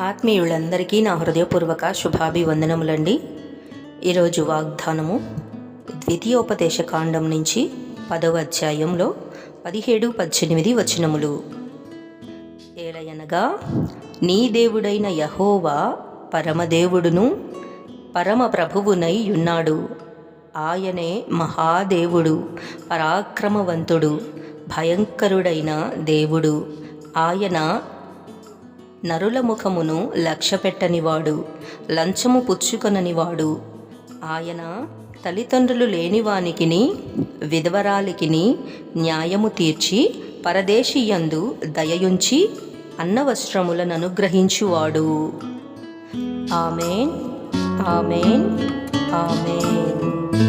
ఆత్మీయులందరికీ నా హృదయపూర్వక శుభాభివందనములండి. ఈరోజు వాగ్దానము ద్వితీయోపదేశ కాండం నుంచి పదవ అధ్యాయంలో పదిహేడు పద్దెనిమిది వచనములు. ఏలయనగా నీ దేవుడైన యహోవా పరమదేవుడును పరమ ప్రభువునై ఉన్నాడు. ఆయనే మహాదేవుడు పరాక్రమవంతుడు భయంకరుడైన దేవుడు. ఆయన నరుల ముఖమును లక్ష్యపెట్టనివాడు లంచము పుచ్చుకొననివాడు. ఆయన తల్లిదండ్రులు లేనివానికిని విధవరాలికిని న్యాయము తీర్చి పరదేశీయందు దయయుంచి అన్నవస్త్రములను అనుగ్రహించువాడు ఆమెన్. ఆమెన్. ఆమెన్.